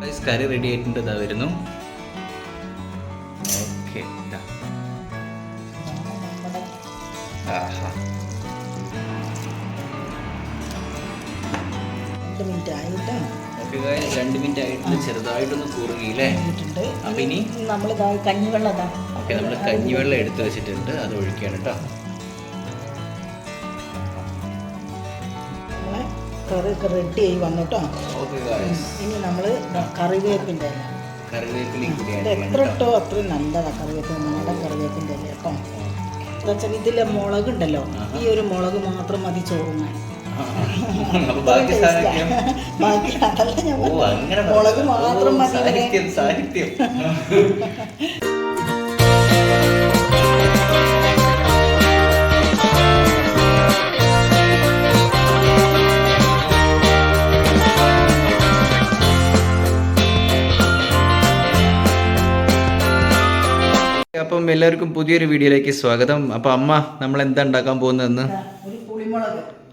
Guys, കറി ready ആയിട്ടുണ്ട്. ഇതാ വരുന്നു. ഓക്കെ രണ്ട് മിനിറ്റ് ആയിട്ട്. ഓക്കെ രണ്ട് മിനിറ്റ് ആയിട്ട് ചെറുതായിട്ടൊന്ന് കുറുകിയില്ലേ? ആയിട്ടുണ്ട് അപ്പൊ ഇനി? നമ്മൾ കഞ്ഞിവെള്ളം ഓക്കെ നമ്മൾ കഞ്ഞിവെള്ളം എടുത്തു വെച്ചിട്ടുണ്ട്. അത് ഒഴിക്കുകയാണ് കേട്ടോ. നമ്മളെ കറി ഒക്കെ റെഡി ആയി വന്നു കേട്ടോ ഇനി നമ്മൾ കറിവേപ്പിന്റെ ഇല. എത്ര ഇട്ടോ അത്രയും നല്ലതാണ് കറിവേപ്പില നാടൻ കറിവേപ്പിന്റെ ഇല കേട്ടോ. എന്നുവെച്ചാൽ ഇതിലെ മുളക് ഉണ്ടല്ലോ ഈ ഒരു മുളക് മാത്രം മതി ചോറുണ്ണാൻ. അപ്പൊ ബാക്കി അതല്ല ഞാൻ ഓ അങ്ങനെ മുളക് മാത്രം മതി. സാഹിത്യം. അപ്പം എല്ലാവർക്കും പുതിയൊരു വീഡിയോയിലേക്ക് സ്വാഗതം. അപ്പം അമ്മ നമ്മൾ എന്താ ഉണ്ടാക്കാൻ പോകുന്നതെന്ന്?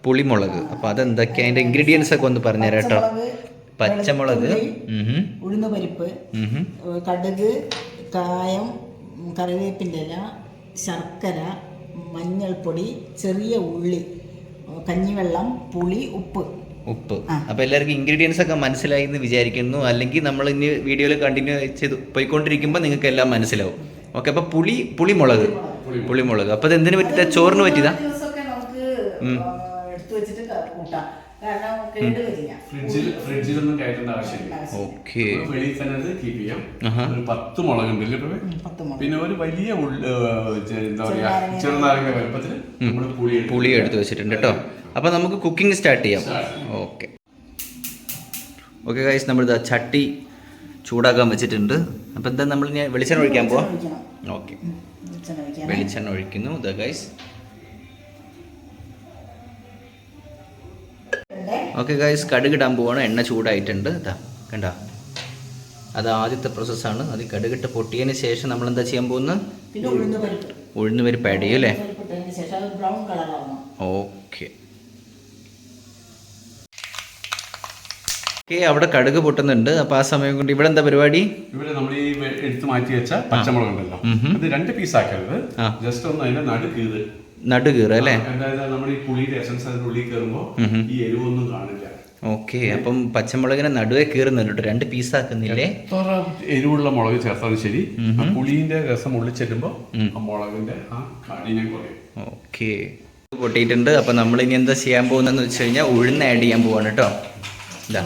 പുളിമുളക്. അപ്പം അതെന്തൊക്കെയാ അതിന്റെ ഇൻഗ്രീഡിയൻസ് ഒക്കെ ഒന്ന് പറഞ്ഞുതരാം കേട്ടോ. പച്ചമുളക് ഉഴുന്ന പരിപ്പ് കടുക് കായം കറിവേപ്പിന്റെ ഇല ശർക്കര മഞ്ഞൾപ്പൊടി ചെറിയ ഉള്ളി കഞ്ഞിവെള്ളം പുളി ഉപ്പ്. ഉപ്പ്. അപ്പൊ എല്ലാവർക്കും ഇൻഗ്രീഡിയൻസ് ഒക്കെ മനസ്സിലായി എന്ന് വിചാരിക്കുന്നു. അല്ലെങ്കിൽ നമ്മൾ ഇനി വീഡിയോയിൽ കണ്ടിന്യൂ ചെയ്ത് പോയിക്കൊണ്ടിരിക്കുമ്പോൾ നിങ്ങൾക്ക് എല്ലാം മനസ്സിലാവും. ഓക്കെ അപ്പൊ പുളി പുളിമുളക്. പുളിമുളക്. അപ്പൊ ഇത് എന്തിനു പറ്റിയതാ ചോറിന് പറ്റിയതാ? ഓക്കെ. അത് പത്ത് മുളകുണ്ട് പിന്നെ ഒരു വലിയ ഉള്ളി എന്താ പറയാ ചെറുനാരങ്ങ. ചെറുനാരങ്ങ വലുപ്പത്തിൽ നമ്മൾ പുളി എടുത്ത് പുളി എടുത്ത് വെച്ചിട്ടുണ്ട് കേട്ടോ. അപ്പൊ നമുക്ക് കുക്കിംഗ് സ്റ്റാർട്ട് ചെയ്യാം. ഓക്കെ. ഓക്കെ ഗൈസ് നമ്മളിതാ ചട്ടി ചൂടാക്കാൻ വെച്ചിട്ടുണ്ട്. അപ്പൊ എന്താ നമ്മൾ വെളിച്ചെണ്ണ ഒഴിക്കാൻ പോവാം. ഓക്കെ. വെളിച്ചെണ്ണ ഒഴിക്കുന്നു. ഗൈസ്? ഓക്കെ ഗൈസ് കടുകിടാൻ പോവാണ്. എണ്ണ ചൂടായിട്ടുണ്ട്. ഇതാ കണ്ട? അത് ആദ്യത്തെ പ്രോസസ്സാണ് അത് കടുകിട്ട് പൊട്ടിയതിന് ശേഷം നമ്മൾ എന്താ ചെയ്യാൻ പോകുന്നത് പിന്നെ ഉഴുന്ന് പരിപ്പ്. ഉഴുന്ന് പരിപ്പ് ആഡ് അല്ലേ? ഓക്കെ. ഓക്കെ അവിടെ കടുക് പൊട്ടുന്നുണ്ട്. അപ്പൊ ആ സമയം കൊണ്ട് ഇവിടെ എന്താ പരിപാടി? ഇവിടെ നമ്മൾ ഈ എടുത്ത് മാറ്റി വെച്ച പച്ചമുളക് ഉണ്ടല്ലോ. ഇത് രണ്ട് പീസ് ആക്കരുത്. ജസ്റ്റ് ഒന്ന് അതിന്റെ നടു കീറ്. നടു കീറുക അല്ലേ? അതായത് നമ്മൾ ഈ പുളിയുടെ എസൻസ് അതിന്റെ ഉള്ളിൽ കയറുമ്പോൾ ഈ എരിവൊന്നും കാണില്ല. ഓക്കെ അപ്പം പച്ചമുളകിനെ നടുവേ കീറുന്നുണ്ട് രണ്ട് രണ്ട് പീസാക്കുന്നില്ലേ എത്ര എരിവുള്ള മുളക് ചേർത്താലും ശരി. പുളിന്റെ രസം ഉള്ളിൽ ചെല്ലുമ്പോൾ ആ മുളകിന്റെ ആ കാഠിന്യം കുറയും. ഓക്കെ. പൊട്ടിയിട്ടുണ്ട്. അപ്പം നമ്മൾ ഇനി എന്താ ചെയ്യാൻ പോകുന്നതെന്ന് വെച്ച് കഴിഞ്ഞാൽ ഉഴുന്ന് ആഡ് ചെയ്യാൻ പോവാണ് കേട്ടോ. ഇതാ.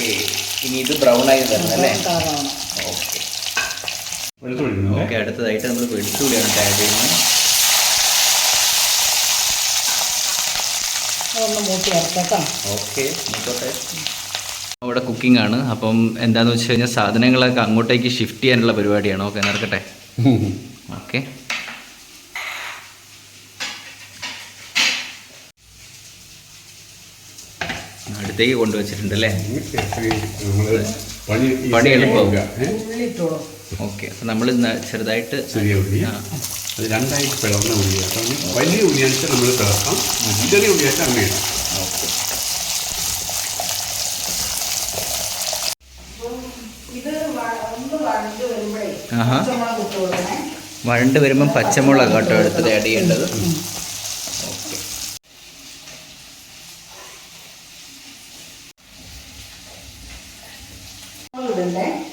ഓക്കെ. ഇനി ഇത് ബ്രൗൺ ആയി തരണം അല്ലേ? ഓക്കെ. ഓക്കെ അടുത്തതായിട്ട് നമ്മൾ വെളുത്തുള്ളിയാണ് ആഡ് ചെയ്യുന്നത്. ഓക്കെ നോക്കട്ടെ. അവിടെ കുക്കിംഗ് ആണ്. അപ്പം എന്താണെന്ന് വെച്ച് കഴിഞ്ഞാൽ സാധനങ്ങളൊക്കെ അങ്ങോട്ടേക്ക് ഷിഫ്റ്റ് ചെയ്യാനുള്ള പരിപാടിയാണ്? ഓക്കെ നടക്കട്ടെ. ഓക്കെ. അടുത്തേക്ക് കൊണ്ടുവച്ചിട്ടുണ്ട് അല്ലേ പണി എളുപ്പമാവും. ഓക്കെ അപ്പം നമ്മൾ ചെറുതായിട്ട് ചെറിയ ഉള്ളി. അത് രണ്ടായിട്ട് പിളർന്ന ഉള്ളി അപ്പം വലിയ ഉള്ളിയാഴ്ച നമ്മൾ പിളർത്താം. ചെറിയ ഉള്ളിയാഴ്ച അങ്ങനെ ഇടാം. ഓക്കെ. വഴണ്ട് വരുമ്പം പച്ചമുളക് കേട്ടോ എടുത്തത് ആഡ് ചെയ്യേണ്ടത് ഓക്കെ മുളക് ഇടണ്ടേ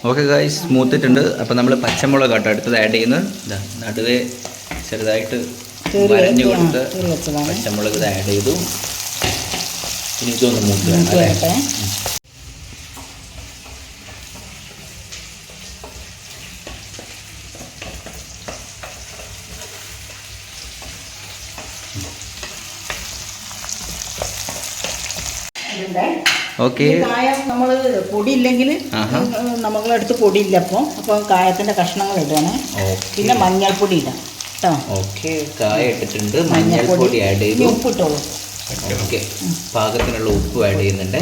ഓക്കെ ഗായ്സ് മൂത്തിട്ടുണ്ട്. അപ്പോൾ നമ്മൾ പച്ചമുളക് കേട്ടോ അടുത്തത് ആഡ് ചെയ്യുന്നത്. ഇതാ നടുവേ ചെറുതായിട്ട് വരഞ്ഞു കൊടുത്ത് പച്ചമുളക്. ഇത് ആഡ് ചെയ്തു. ഇനി ഇതൊന്ന് മൂത്ത് വേണം മൂത്ത് അല്ലേ വരട്ടെ ഇടണ്ടേ ഓക്കെ. നമ്മൾ പൊടി ഇല്ലെങ്കിൽ നമ്മളെടുത്ത് പൊടി ഇല്ല അപ്പോൾ അപ്പോൾ കായത്തിന്റെ കഷ്ണങ്ങൾ ഇടണം പിന്നെ മഞ്ഞൾപ്പൊടി ഇടാം കേട്ടോ? ഓക്കെ. കായ ഇട്ടിട്ടുണ്ട്. മഞ്ഞൾപ്പൊടി. ആഡ് ചെയ്തു. ഉപ്പിട്ടോളൂ. ഓക്കെ. പാകത്തിനുള്ള ഉപ്പ് ആഡ് ചെയ്യുന്നുണ്ട്.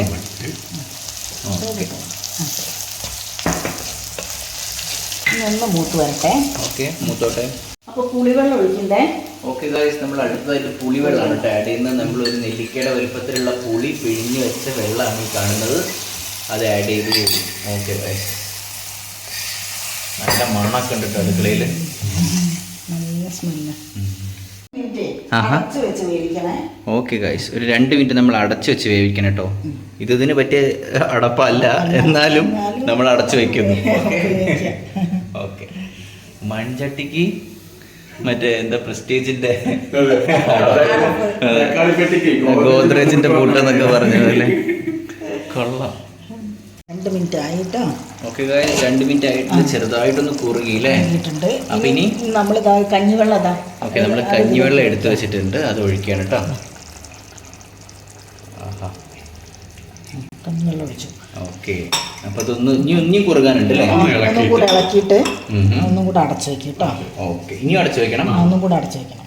ഒന്ന് മൂത്ത് വരട്ടെ. ഓക്കെ. മൂത്തോട്ടെ. അപ്പോൾ പുളിവെള്ളം ഒഴിക്കണ്ടേ? ഓക്കെ ഗായ്സ് നമ്മൾ അടുത്തതായിട്ട് പുളി വെള്ളമാണ് കേട്ടോ ആഡ് ചെയ്യുന്നത്. നമ്മൾ ഒരു നെല്ലിക്കയുടെ വലുപ്പത്തിലുള്ള പുളി പിഴിഞ്ഞ് വെച്ച വെള്ളമാണ് ഈ കാണുന്നത്. അത് ആഡ് ചെയ്ത് പോകും ഓക്കെ ഗായ്സ് നല്ല മണ്ണൊക്കെ ഉണ്ട് കേട്ടോ അടുക്കളയിൽ. ഓക്കെ ഗായ്സ് ഒരു രണ്ട് മിനിറ്റ് നമ്മൾ അടച്ചു വെച്ച് വേവിക്കണം കേട്ടോ. ഇത് ഇതിന് പറ്റിയ അടപ്പല്ല. എന്നാലും നമ്മൾ അടച്ചു വെക്കുന്നു. ഓക്കെ മൺചട്ടിക്ക് മറ്റേ എന്താ പ്രസ്റ്റീജിന്റെ ഗോദ്രേജിന്റെ കൂട്ടെന്നൊക്കെ പറഞ്ഞതല്ലേ കൊള്ളാം. രണ്ട് മിനിറ്റ് ആയിട്ടോ? ഓക്കെ രണ്ട് മിനിറ്റ് ആയിട്ട് ചെറുതായിട്ടൊന്ന് കുറുകിയില്ലേ? കഴിഞ്ഞിട്ടുണ്ട് അപ്പൊ ഇനി നമ്മൾ കഞ്ഞിവെള്ളം അതാ. ഓക്കെ നമ്മൾ കഞ്ഞിവെള്ളം എടുത്തു വെച്ചിട്ടുണ്ട്. അത് ഒഴിക്കുകയാണ് കേട്ടോ. കഞ്ഞിവെള്ളം ഒഴിച്ചു. ഓക്കെ. അപ്പൊ അതൊന്ന് ഇനി ഇനിയും കുറുകാനുണ്ട് അല്ലേ? ഒന്നും കൂടെ ഇളക്കിയിട്ട് ഒന്നും കൂടെ അടച്ചു വെക്കും കേട്ടോ ഓക്കെ. ഇനിയും അടച്ചു വെക്കണം? ഒന്നും കൂടെ അടച്ചു വെക്കണം.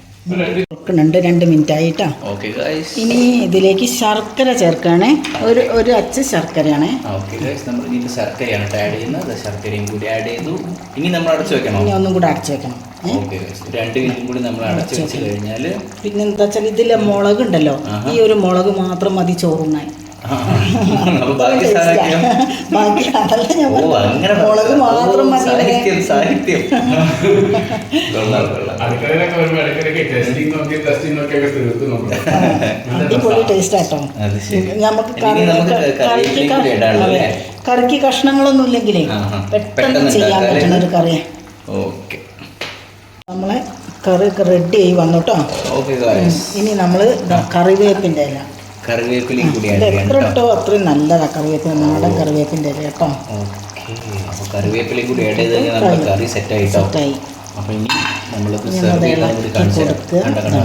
രണ്ട് മിനിറ്റ് ആയിട്ടാ. ഓക്കെ ഗായ്സ് ഇനി ഇതിലേക്ക് ശർക്കര ചേർക്കുകയാണേ ഒരു ഒരു അച്ച് ശർക്കരയാണേ. ഓക്കെ ഗായ്സ് നമ്മൾ ഇതിന്റെ ശർക്കരയാണ് ആഡ് ചെയ്യുന്നത്. ശർക്കരയും കൂടി ആഡ് ചെയ്തു. ഇനി നമ്മൾ അടച്ചു വെക്കണം? ഇനി ഒന്നും കൂടെ അടച്ചു വെക്കണം? രണ്ട് മിനിറ്റും കൂടി നമ്മൾ അടച്ചു വെച്ച് കഴിഞ്ഞാൽ പിന്നെ എന്താ വെച്ചാൽ ഇതിലെ മുളക് ഉണ്ടല്ലോ ഈ ഒരു മുളക് മാത്രം മതി ചോറുണ്ണാൻ. ബാക്കി അതല്ല ഞാൻ. മുളക് മാത്രം മതി സാഹിത്യം അടിപൊളി ടേസ്റ്റ് ആട്ടോ. നമുക്ക് കറിക്ക്? കറിക്ക് കഷ്ണങ്ങളൊന്നും ഇല്ലെങ്കിലേ പെട്ടെന്ന് ചെയ്യാൻ പറ്റുന്ന ഒരു കറി ഓക്കെ. നമ്മളെ കറി റെഡി ആയി വന്നു കേട്ടോ ഓക്കെ ഗായ്സ് ഇനി നമ്മൾ കറിവേപ്പിന്റെ ഇല. കറിവേപ്പിലയും കൂടിയാണ് എത്ര കേട്ടോ. ഇട്ടോ? അത്രയും നല്ലതാണ് കറിവേപ്പില നാടൻ കറിവേപ്പിന്റെ ഇല കേട്ടോ. ഓക്കെ അപ്പോൾ കറിവേപ്പിലയും കൂടി ആഡ് ചെയ്ത് കഴിഞ്ഞാൽ നമ്മുടെ കറി സെറ്റ് ആയിട്ടോ സെറ്റായി അപ്പോൾ ഇനി നമ്മൾ സെർവ് ചെയ്താൽ കൂടി കാണിച്ചു. കണ്ടോ കണ്ടോ?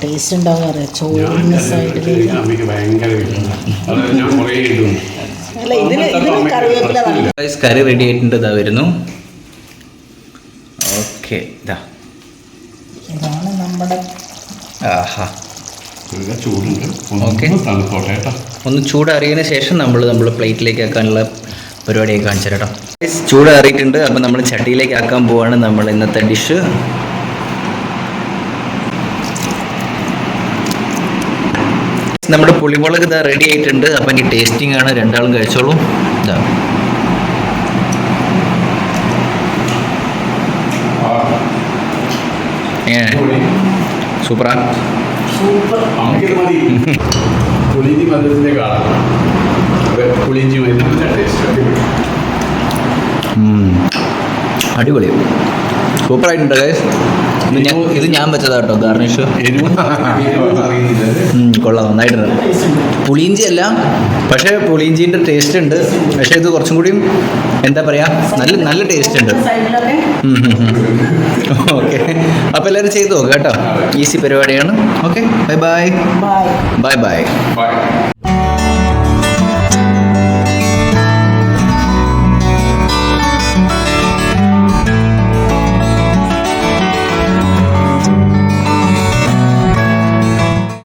ടേസ്റ്റ് ഉണ്ടാവും അറിയാം? ചോറിന് സൈഡിൽ അമ്മയ്ക്ക് ഭയങ്കര ഇഷ്ടമാണ്. അത് ഞാൻ കുറേ ഇടും. അല്ല ഇതിന് ഇതിന് കറിവേപ്പില കറി റെഡി ആയിട്ടുണ്ട് ഇതാ വരുന്നു. ഓക്കെ ഇതാ ഇതാണ് നമ്മുടെ ആഹാ. ചൂടുണ്ട്. ഓക്കേ. ഒന്ന് ചൂട് കേട്ടോ. ഒന്ന് ചൂടാറിയതിന് ശേഷം നമ്മൾ നമ്മൾ പ്ലേറ്റിലേക്ക് ആക്കാനുള്ള പരിപാടിയൊക്കെ കാണിച്ചു കേട്ടോ. Guys, അപ്പം നമ്മൾ ചട്ടിയിലേക്ക് ആക്കാൻ പോവാണ് നമ്മൾ ഇന്നത്തെ ഡിഷ്. നമ്മുടെ പുളിമുളക് ഇതാ റെഡി ആയിട്ടുണ്ട്. അപ്പം എനിക്ക് ടേസ്റ്റിംഗ് ആണ്. രണ്ടാളും കഴിച്ചോളൂ. ഇതാ. സൂപ്പറാ. സൂപ്പർ അമ്മയ്ക്ക് മതി. പുളിഞ്ചി മധുരത്തിന്റെ കാണാം. അടിപൊളി. സൂപ്പറായിട്ടുണ്ട് ഗൈസ് ഇത് ഞാൻ ഇത് ഞാൻ വെച്ചതാ കേട്ടോ ഗാർണിഷ് കൊള്ളാം നന്നായിട്ടുണ്ട് പുളിയിഞ്ചി അല്ല പക്ഷേ പുളിയിഞ്ചീന്റെ ടേസ്റ്റ് ഉണ്ട്. പക്ഷേ ഇത് കുറച്ചും കൂടിയും എന്താ പറയുക നല്ല നല്ല ടേസ്റ്റ് ഉണ്ട്. ഓക്കെ. അപ്പോൾ എല്ലാവരും ചെയ്തു നോക്കാം കേട്ടോ. ഈസി പരിപാടിയാണ്. Okay bye bye. Bye bye. Bye